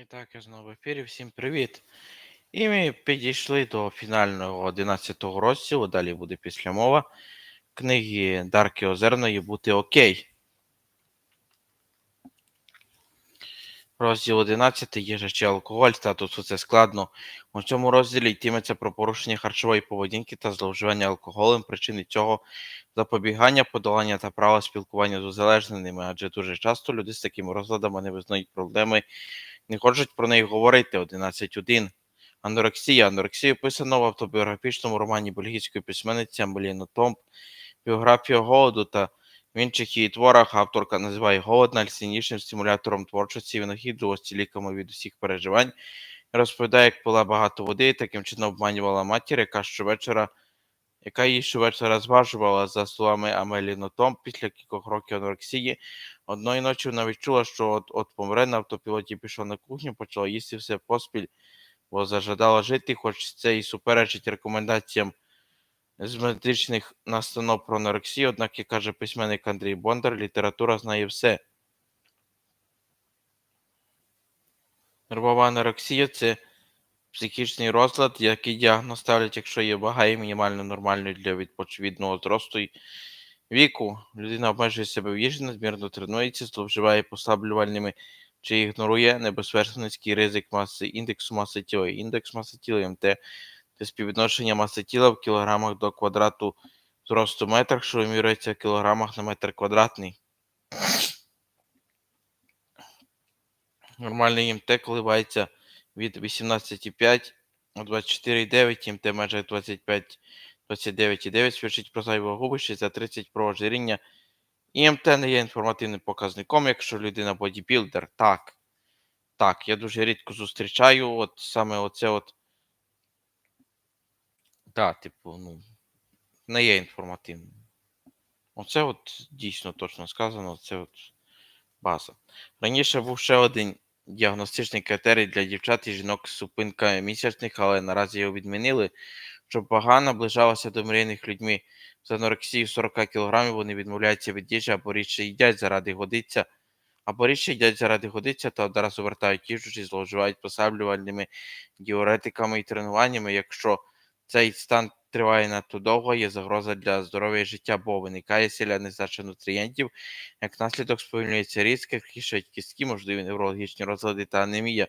І так, я знову в ефірі. Всім привіт. І ми підійшли до фінального 11 розділу. Далі буде після мова книги Дарки Озерної Бути Окей. Розділ 11 їжа чи алкоголь, статусу це складно. У цьому розділі йтиметься про порушення харчової поведінки та зловживання алкоголем, причини цього запобігання, подолання та права спілкування з узалежненими, адже дуже часто люди з такими розладами не визнають проблеми, не хочуть про неї говорити. 11.1. Анорексія. Анорексія описано в автобіографічному романі бельгійської письменниці Амеліно Томп, біографія голоду та в інших її творах авторка називає голод найсильнішим стимулятором творчості винахідливості ліками від усіх переживань. Розповідає, як пила багато води, таким чином обманювала матір, яка щовечора, яка її щовечора зважувала, за словами Амелі Нотом, після кількох років анорексії. Одної ночі вона відчула, що от, от помре на автопілоті пішла на кухню, почала їсти все поспіль, бо зажадала жити, хоч це і суперечить рекомендаціям з медичних настанов про анорексію, однак, як каже письменник Андрій Бондар, література знає все. Нервова анорексія це психічний розлад, який діагноз ставлять, якщо є вага є мінімально нормальною для відповідного зросту і віку. Людина обмежує себе в їжі, надмірно тренується, зловживає послаблювальними чи ігнорує небезпечно низький ризик маси індексу маси тіла. Індекс маси тіла МТ це співвідношення маси тіла в кілограмах до квадрату зросту метрах, що вимірюється в кілограмах на метр квадратний. Нормальний МТ коливається від 18,5 до 24,9, МТ межах 25 29,9 свідчить про зайву вагу вище за 30 про ожиріння. І МТ не є інформативним показником, якщо людина бодібілдер. Так. Так, я дуже рідко зустрічаю от саме оце от. Так, типу, ну, не є інформативним. Оце от дійсно точно сказано, це от база. Раніше був ще один діагностичний критерій для дівчат і жінок з зупинка місячних, але наразі його відмінили. Щоб вага наближалася до мрійних людьми з анорексією 40 кг, вони відмовляються від їжі або рідше їдять заради годиться, або рідше їдять заради годиться, та одразу вертають їжу чи зловживають послаблювальними діуретиками і тренуваннями. Якщо цей стан триває надто довго, є загроза для здоров'я і життя, бо виникає сильна нестача нутрієнтів, як наслідок сповільнюється ріст, крихішають кістки, можливі неврологічні розлади та анемія.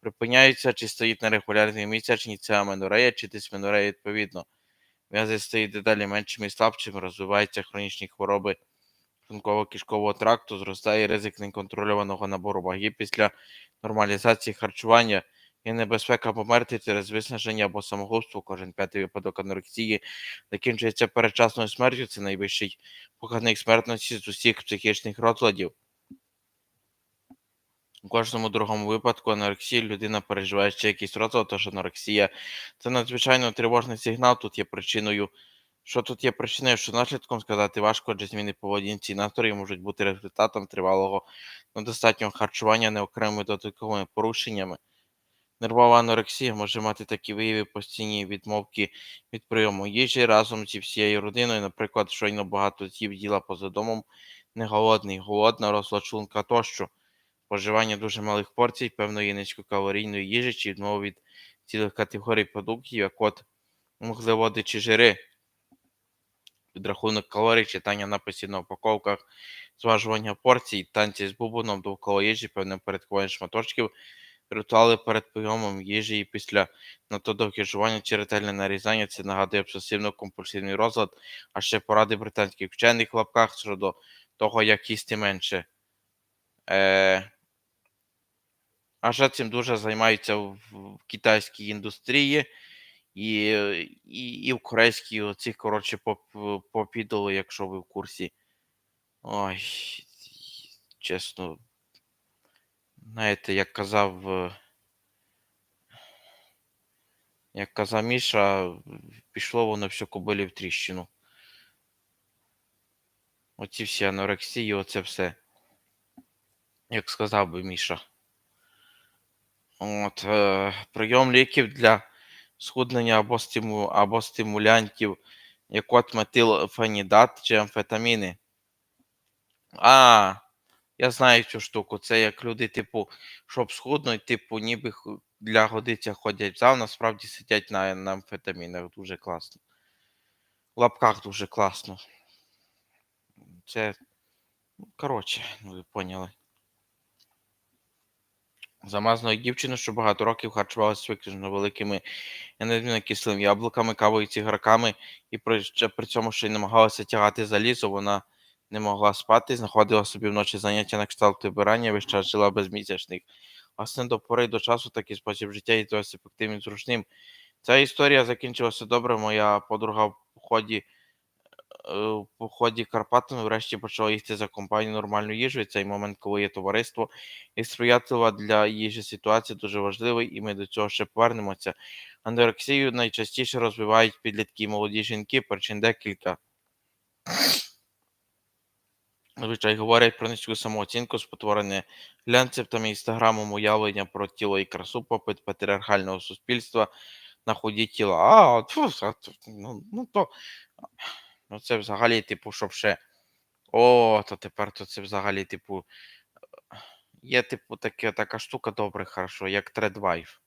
Припиняються чи стоїть на регулярній місячні, це аменорея чи дисменорея відповідно. М'язи стають дедалі меншими і слабшими, розвиваються хронічні хвороби шлунково-кишкового тракту, зростає ризик неконтрольованого набору ваги після нормалізації харчування і небезпека померти через виснаження або самогубство. Кожен п'ятий випадок анорексії закінчується передчасною смертю. Це найвищий показник смертності з усіх психічних розладів. У кожному другому випадку анорексії людина переживає ще якийсь розлад, тож анорексія це надзвичайно тривожний сигнал. Тут є причиною. Що тут є причиною, що наслідком сказати важко, адже зміни поведінці і настрої можуть бути результатом тривалого недостатнього харчування не окремими додатковими порушеннями. Нервова анорексія може мати такі вияви постійні відмовки від прийому. Їжі разом зі всією родиною, наприклад, щойно багато з'їв діла поза домом, не голодний, голодна, розлад шлунка тощо. Споживання дуже малих порцій, певної низькокалорійної їжі чи відмови від цілих категорій продуктів, як от вуглеводи чи жири, підрахунок калорій, читання написів на упаковках, зважування порцій, танці з бубоном довкола їжі, певне порядкування шматочків, ритуали перед прийомом їжі і після надто довге жування чи ретельне нарізання це нагадує обсесивно-компульсивний розлад, а ще поради британських вчених в лапках щодо того, як їсти менше. Е, а ще цим дуже займаються в, китайській індустрії і, і, і в корейській оцих, коротше, поп, попідали, якщо ви в курсі. Ой, чесно. Знаєте, як казав. е, Як казав Міша, пішло воно все кобилі в тріщину. Оці всі анорексії, оце все. Як сказав би Міша. От, е, прийом ліків для схуднення або, стиму, або стимулянтів, як от метилфенідат чи амфетаміни. А, Я знаю цю штуку. Це як люди, типу, щоб схуднуть, типу, ніби для годиця ходять в зал, насправді сидять на, на амфетамінах. Дуже класно. В лапках дуже класно. Це. ну, Коротше, ну ви поняли. Замазаної дівчини, що багато років харчувалася виключно великими незмінно кислими яблуками, кавою, цигарками, і при, при цьому ще й намагалася тягати залізо, вона не могла спати, знаходила собі вночі заняття на кшталт вибирання, весь жила без місячних. Власне, до пори до часу такий спосіб життя є досить ефективним зручним. Ця історія закінчилася добре. Моя подруга в поході е, в поході Карпатами врешті почала їсти за компанію нормальну їжу. І цей момент, коли є товариство і сприятлива для їжі ситуація дуже важливий, і ми до цього ще повернемося. Анорексію найчастіше розвивають підлітки молоді жінки, причин декілька. Звичай говорять про низьку самооцінку, спотворене глянцевтами інстаграмом уявлення про тіло і красу, попит патріархального суспільства на худі тіла. А, тьфу, ну, ну то ну це взагалі, типу, щоб ще. О, то тепер то це взагалі, типу, є, типу, таке, така штука добре, хорошо, як тредвайф.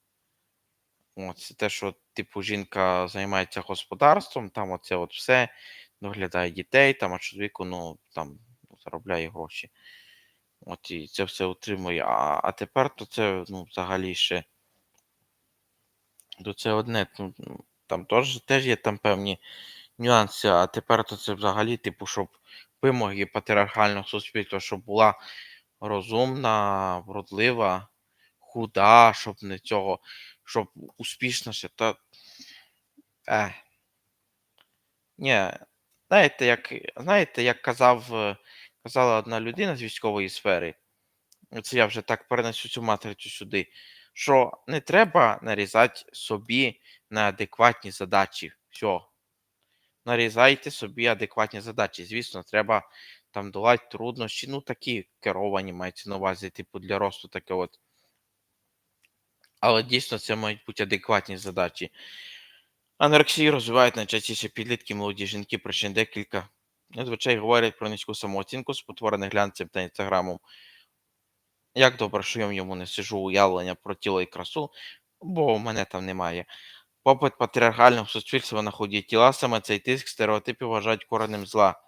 От, це те, що, типу, жінка займається господарством, там оце от все, доглядає дітей, там, а чоловіку, ну, там, заробляє гроші. От і це все утримує. А, а тепер то це, ну, взагалі ще. То це одне, ну, там теж, теж є там певні нюанси, а тепер то це взагалі, типу, щоб вимоги патріархального суспільства, щоб була розумна, вродлива, худа, щоб не цього, щоб успішна ще, та. Е. Ні, знаєте, як, знаєте, як казав, е, казала одна людина з військової сфери, це я вже так перенесу цю матрицю сюди, що не треба нарізати собі на адекватні задачі. Все. Нарізайте собі адекватні задачі. Звісно, треба там долати труднощі, ну такі керовані мається на увазі, типу, для росту таке от. Але дійсно це мають бути адекватні задачі. Анорексію розвивають найчастіше підлітки, молоді жінки, причин декілька. Зазвичай говорять про низьку самооцінку, спотворених глянцем та інстаграмом. Як добре, що я в йому не сижу уявлення про тіло і красу, бо мене там немає. Попит патріархального суспільства на худі тіла, саме цей тиск стереотипів вважають коренем зла.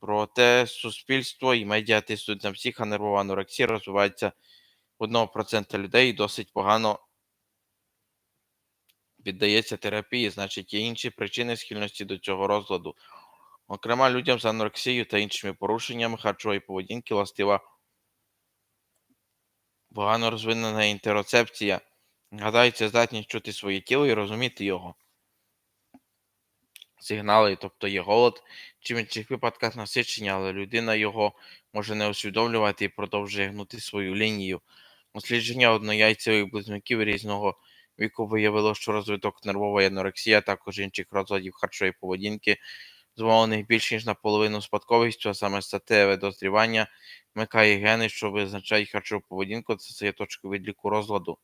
Проте суспільство і медіа тиснуть на всіх, а нервова анорексія розвивається у 1% людей і досить погано піддається терапії, значить, є інші причини схильності до цього розладу. Окрема людям з анорексією та іншими порушеннями харчової поведінки властива погано розвинена інтероцепція. Гадаю, здатність чути своє тіло і розуміти його. Сигнали, тобто є голод, чи в інших випадках насичення, але людина його може не усвідомлювати і продовжує гнути свою лінію. Дослідження однояйцевих близнюків різного віку виявило, що розвиток нервової анорексії, також інших розладів харчової поведінки, зумовлених більш ніж наполовину спадковістю, а саме статеве дозрівання, вмикає гени, що визначають харчову поведінку, це є точка відліку розладу.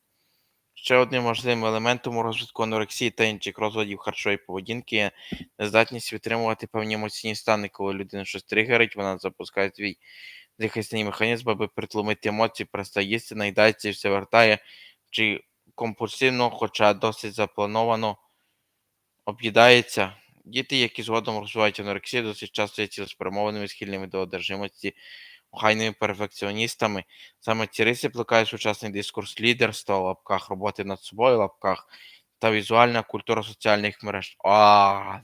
Ще одним важливим елементом у розвитку анорексії та інших розладів харчової поведінки є нездатність витримувати певні емоційні стани, коли людина щось тригерить, вона запускає свій захисний механізм, аби притлумити емоції, перестає їсти, наїдається і все вертає, чи компульсивно, хоча досить заплановано об'їдається. Діти, які згодом розвивають анорексію, досить часто є цілеспрямованими, схильними до одержимості, охайними перфекціоністами. Саме ці риси плекають сучасний дискурс лідерства, в лапках роботи над собою, в лапках та візуальна культура соціальних мереж. А,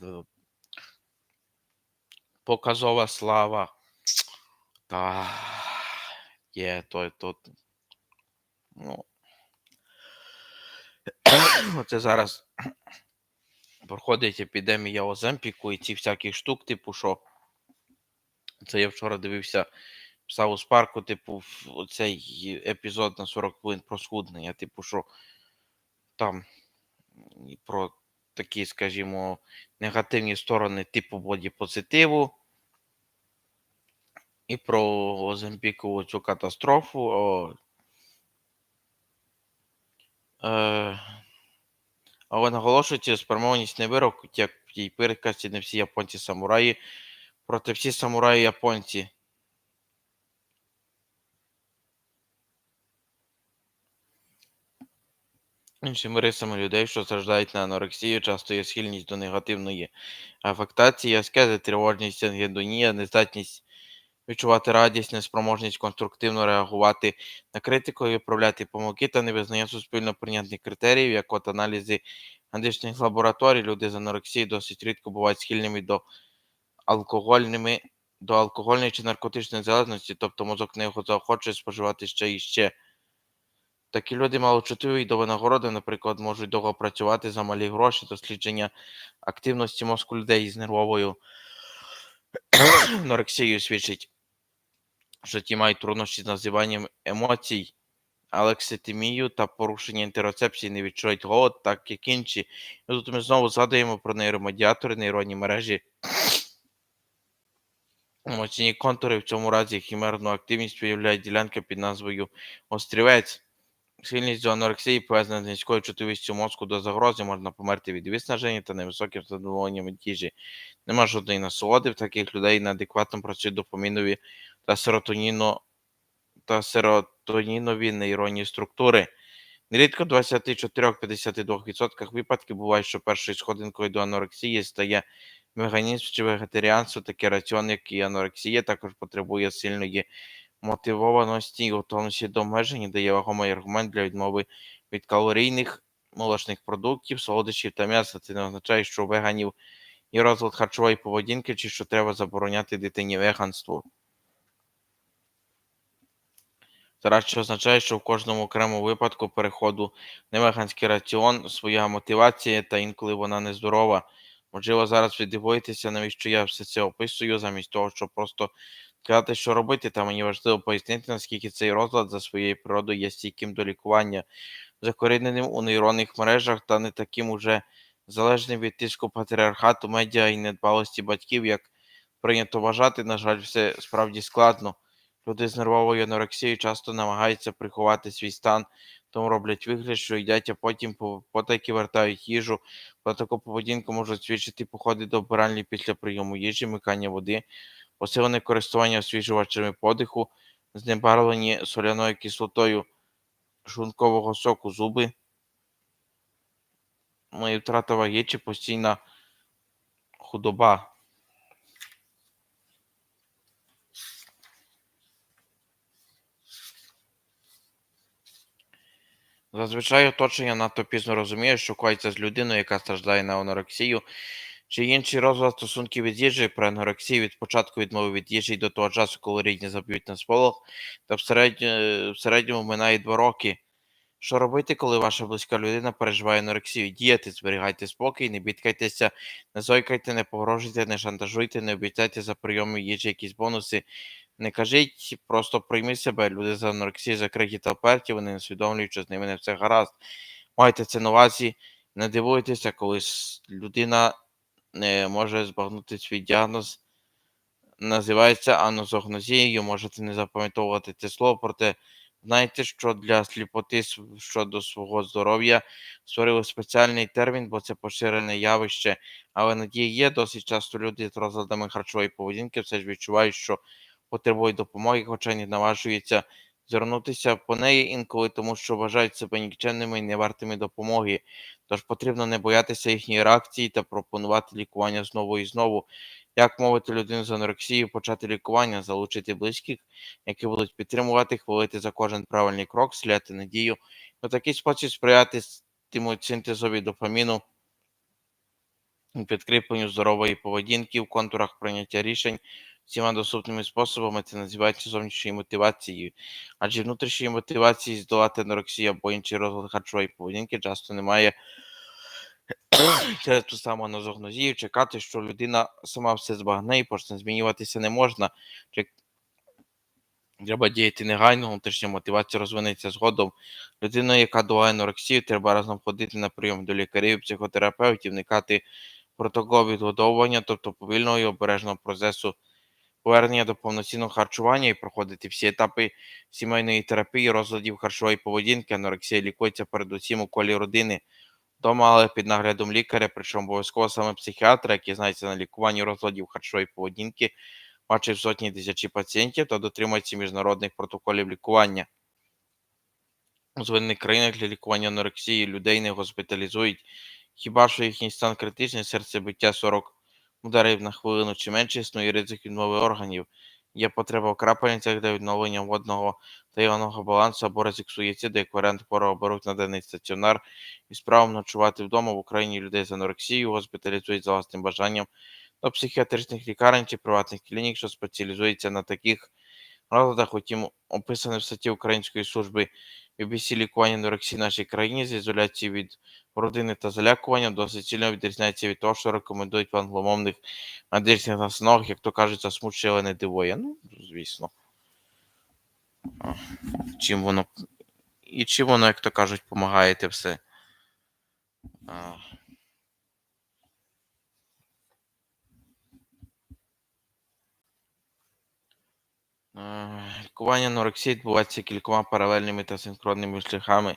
показова слава. Та є то, то. Ну. Оце зараз проходить епідемія Оземпіку і ці всякі штук, типу, що це я вчора дивився в Саус Парку, типу, цей епізод на 40 хвилин про схуднення, типу, що там про такі, скажімо, негативні сторони типу бодіпозитиву, і про Оземпікову цю катастрофу. О, е, але наголошується е, спрямованість не вирок, як в тій переказці не всі японці самураї, проте всі самураї японці. Іншими рисами людей, що страждають на анорексію, часто є схильність до негативної афектації, аскези, тривожність, ангедонія, нездатність відчувати радість, неспроможність конструктивно реагувати на критику і виправляти помилки та невизнання суспільно прийнятних критеріїв, як от аналізи медичних лабораторій. Люди з анорексією досить рідко бувають схильними до алкогольними. До алкогольної чи наркотичної залежності, тобто мозок не захоче споживати ще і ще. Такі люди малочутливі до винагороди, наприклад, можуть довго працювати за малі гроші, дослідження активності мозку людей з нервовою анорексією свідчить, що ті мають труднощі з називанням емоцій, алекситимію та порушення інтероцепції не відчувають голод, так як інші. І тут ми знову згадуємо про нейромедіатори, нейронні мережі. Емоційні контури в цьому разі хімерну активність виявляє ділянка під назвою острівець. Схильність до анорексії пов'язана з низькою чутливістю мозку до загрози, можна померти від виснаження та невисоким задоволенням від їжі. Нема жодної насолоди в таких людей неадекватно працюють допамінові та серотоніно та серотонінові нейронні структури. Нерідко в 24-52% випадків буває, що першою сходинкою до анорексії стає механізм чи вегетаріанство, такий раціон, як і анорексія, також потребує сильної мотивованості і готовності до обмежень, дає вагомий аргумент для відмови від калорійних молочних продуктів, солодощів та м'яса. Це не означає, що у веганів є розлад харчової поведінки, чи що треба забороняти дитині веганство. Це радше означає, що в кожному окремому випадку переходу на веганський раціон своя мотивація, та інколи вона нездорова. Можливо, зараз ви дивуєтеся, навіщо я все це описую, замість того, щоб просто сказати, що робити, та мені важливо пояснити, наскільки цей розлад за своєю природою є стійким до лікування, закоріненим у нейронних мережах та не таким уже залежним від тиску патріархату, медіа і недбалості батьків, як прийнято вважати, на жаль, все справді складно. Люди з нервовою анорексією часто намагаються приховати свій стан, тому роблять вигляд, що їдять, а потім по- потайки вертають їжу. Про таку поведінку можуть свідчити походи до вбиральні після прийому їжі, микання води, посилене користування освіжувачами подиху, знебарвлені соляною кислотою шлункового соку зуби, втрата ваги чи постійна худоба. Зазвичай оточення надто пізно розуміє, що коїться з людиною, яка страждає на анорексію, чи інший розлад стосунків від їжі при анорексії від початку відмови від їжі до того часу, коли рідні заб'ють на сполох, та в, середньо, в середньому минає два роки. Що робити, коли ваша близька людина переживає анорексію? Діяти, зберігайте спокій, не бідкайтеся, не зойкайте, не погрожуйте, не шантажуйте, не обіцяйте за прийоми їжі якісь бонуси. Не кажіть, просто прийми себе. Люди з анорексією закриті та оперті, вони не усвідомлюють, що з ними не все гаразд. Майте це на увазі, не дивуйтеся, коли людина не може збагнути свій діагноз. Називається анозогнозією, можете не запам'ятовувати це слово, проте знайте, що для сліпоти щодо свого здоров'я створили спеціальний термін, бо це поширене явище. Але надія є, досить часто люди з розладами харчової поведінки все ж відчувають, що потребують допомоги, хоча не наважуються звернутися по неї інколи, тому що вважають себе нікчемними і не вартими допомоги. Тож потрібно не боятися їхньої реакції та пропонувати лікування знову і знову. Як мовити людину з анорексією, почати лікування, залучити близьких, які будуть підтримувати, хвалити за кожен правильний крок, сляти надію. У такий спосіб сприяти синтезові допаміну, підкріпленню здорової поведінки в контурах прийняття рішень всіма доступними способами це називається зовнішньою мотивацією. Адже внутрішньої мотивації здолати анорексію або інший розлад харчової поведінки часто немає через ту саму анозогнозію, чекати, що людина сама все збагне і почне змінюватися не можна. Треба діяти негайно, внутрішня мотивація розвинеться згодом. Людина, яка долає анорексію, треба разом ходити на прийом до лікарів, психотерапевтів, вникати протокол відгодовування, тобто повільного і обережного процесу повернення до повноцінного харчування і проходити всі етапи сімейної терапії, розладів харчової поведінки. Анорексія лікується передусім у колі родини. Вдома, але під наглядом лікаря, причому обов'язково саме психіатра, який знається на лікуванні розладів харчової поведінки, бачив сотні тисячі пацієнтів та дотримується міжнародних протоколів лікування. У розвинених країнах для лікування анорексії людей не госпіталізують, хіба що їхній стан критичний, серцебиття 40 ударів на хвилину чи менше існує ризик відмови органів. Є потреба в крапельницях для відновлення водного та іонного балансу або ризик суїциду, як варіант хворого беруть на денний стаціонар із правом ночувати вдома в Україні людей з анорексією госпіталізують за власним бажанням до психіатричних лікарень чи приватних клінік, що спеціалізуються на таких розладах, утім, описане в статті Української служби BBC лікування анорексії в нашій країні з ізоляції від родини та залякуванням досить сильно відрізняється від того, що рекомендують в англомовних медичних настановах, як то кажуть, засмучує, не дивує. Ну, звісно. Чим воно. І чим воно, як то кажуть, допомагає те все. Лікування анорексії відбувається кількома паралельними та синхронними шляхами.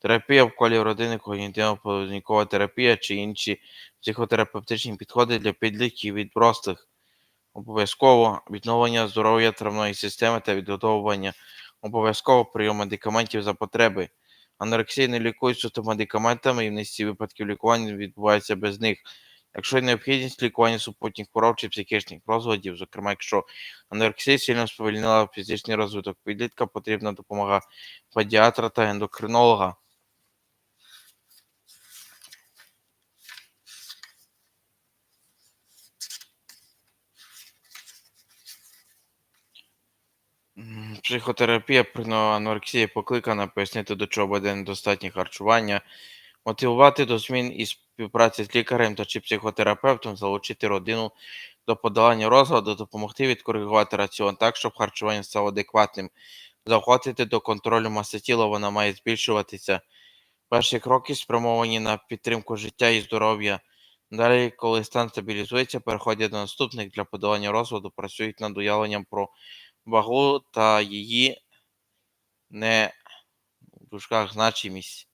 Терапія в колі родини, когнітивно-поведінкова терапія чи інші психотерапевтичні підходи для підлітків від простих. Обов'язково відновлення здоров'я травної системи та відготовлення. Обов'язково прийом медикаментів за потреби. Анорексія не лікують суто медикаментами і в низці випадків лікування відбувається без них. Якщо є необхідність лікування супутніх хвороб чи психічних розладів, зокрема, якщо анорексія сильно сповільнила фізичний розвиток підлітка, потрібна допомога педіатра та ендокринолога. Психотерапія при анорексії покликана пояснити, до чого буде недостатнє харчування, мотивувати до змін і співпраці з лікарем та чи психотерапевтом, залучити родину до подолання розладу, допомогти відкоригувати раціон так, щоб харчування стало адекватним, заохотити до контролю маси тіла, вона має збільшуватися. Перші кроки спрямовані на підтримку життя і здоров'я. Далі, коли стан стабілізується, переходять до наступних для подолання розладу, працюють над уявленням про вагу та її не в дужках значимість.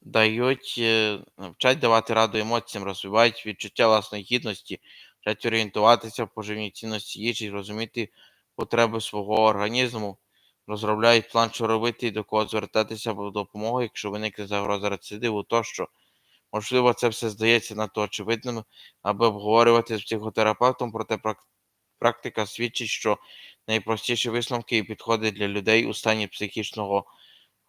Дають, е, вчать давати раду емоціям, розвивають відчуття власної гідності, вчать орієнтуватися в поживній цінності їжі, розуміти потреби свого організму, розробляють план, що робити і до кого звертатися по допомогу, якщо виникне загроза рецидиву тощо. Можливо, це все здається надто очевидним, аби обговорювати з психотерапевтом, проте прак- практика свідчить, що найпростіші висновки і підходи для людей у стані психічного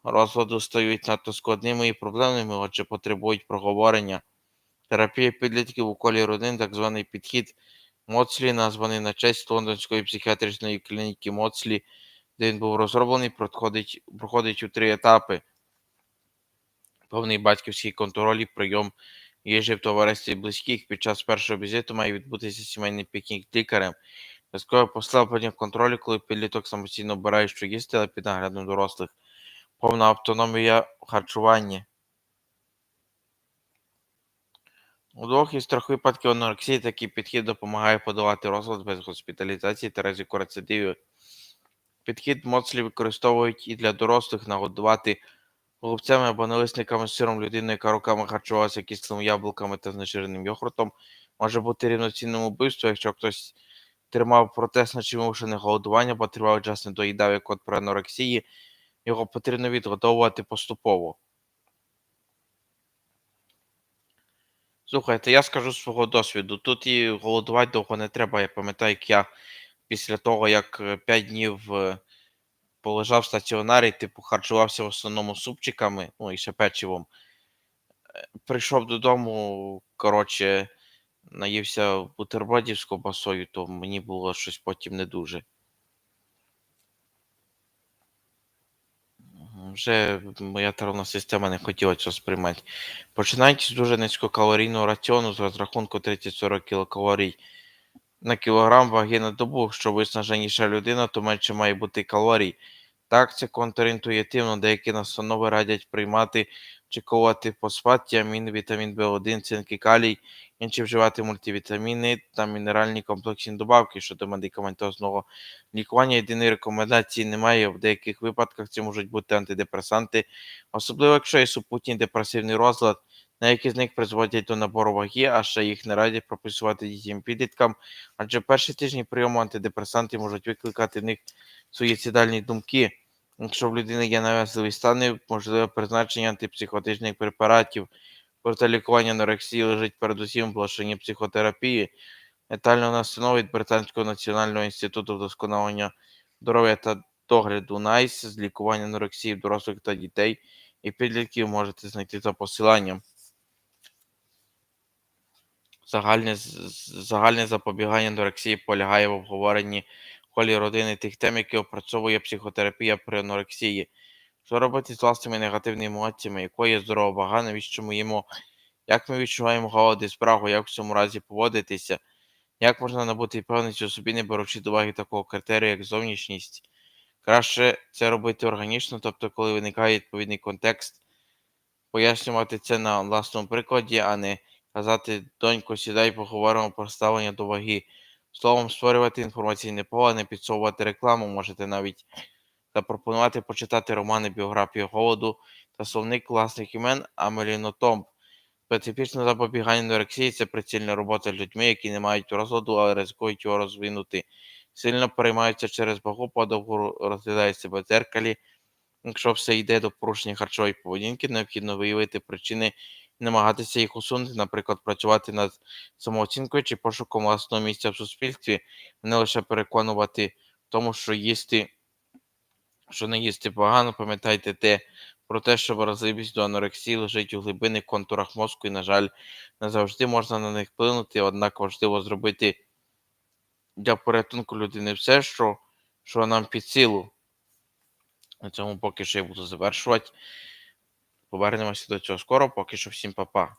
розладу стають надто складними і проблемними, отже, потребують проговорення. Терапія підлітків у колі родин, так званий підхід Моцлі, названий на честь лондонської психіатричної клініки Моцлі, де він був розроблений, проходить, проходить у три етапи. Повний батьківський контроль і прийом їжі в товаристві близьких. Під час першого візиту має відбутися сімейний пікнік лікарем. Військове послаблення контролю, коли підліток самостійно обирає, що їсти, але під наглядом дорослих. Повна автономія в харчуванні. У двох із трьох випадків анорексії такий підхід допомагає подолати розлад без госпіталізації та ризику рецидивів. Підхід Моцлі використовують і для дорослих нагодувати голубцями або налисниками з сиром людину, яка роками харчувалася кислими яблуками та знежиреним йогуртом, може бути рівноцінним убивством, якщо хтось тримав протест чи вимушене голодування, бо тривалий час не доїдав як от при анорексії, його потрібно відготовувати поступово. Слухайте, я скажу свого досвіду. Тут і голодувати довго не треба. Я пам'ятаю, як я після того, як 5 днів е, полежав в стаціонарі, типу, харчувався в основному супчиками, ну і ще печивом. Е, Прийшов додому, коротше, наївся бутербродів з ковбасою, то мені було щось потім не дуже. Вже моя травна система не хотіла цього сприймати. Починаючи з дуже низькокалорійного раціону з розрахунку 30-40 кілокалорій на кілограм ваги на добу, що виснаженіша людина, то менше має бути калорій. Так, це контрінтуїтивно. Деякі настанови радять приймати чи колоти фосфат, тіамін, вітамін В1, цинк і калій, інші вживати мультивітаміни та мінеральні комплексні добавки щодо медикаментозного лікування. Єдиної рекомендації немає. В деяких випадках це можуть бути антидепресанти, особливо якщо є супутній депресивний розлад. Деякі з них призводять до набору ваги, а ще їх не радять прописувати дітям підліткам, адже перші тижні прийому антидепресантів можуть викликати в них суїцидальні думки. Якщо в людини є нав'язливі стани, можливе призначення антипсихотичних препаратів. Проте лікування анорексії лежить передусім в полишенні психотерапії. Детально настанови від Британського національного інституту вдосконалення здоров'я та догляду НАЙС з лікування анорексії дорослих та дітей і підлітків можете знайти за посиланням. Загальне, загальне запобігання анорексії полягає в обговоренні колі родини тих тем, які опрацьовує психотерапія при анорексії. Що робити з власними негативними емоціями, якою є здорова вага, навіщо ми їмо, як ми відчуваємо голод і спрагу, як в цьому разі поводитися, як можна набути певність у собі, не беручи до уваги такого критерію, як зовнішність. Краще це робити органічно, тобто, коли виникає відповідний контекст, пояснювати це на власному прикладі, а не казати донько, сідай, поговоримо про ставлення до ваги. Словом, створювати інформаційне поле, не підсовувати рекламу, можете навіть запропонувати почитати романи біографію голоду та словник власних імен Амеліно Томп. Специфічне запобігання анорексії – це прицільна робота з людьми, які не мають розладу, але ризикують його розвинути. Сильно переймаються через вагу, подовго розглядають себе в дзеркалі. Якщо все йде до порушення харчової поведінки, необхідно виявити причини намагатися їх усунути, наприклад, працювати над самооцінкою чи пошуком власного місця в суспільстві, не лише переконувати в тому, що їсти, що не їсти погано, пам'ятайте те про те, що вразливість до анорексії лежить у глибинних контурах мозку, і, на жаль, не завжди можна на них вплинути, однак важливо зробити для порятунку людини все, що, що нам під силу. На цьому поки що я буду завершувати. Повернемося до цього скоро, поки що всім па-па.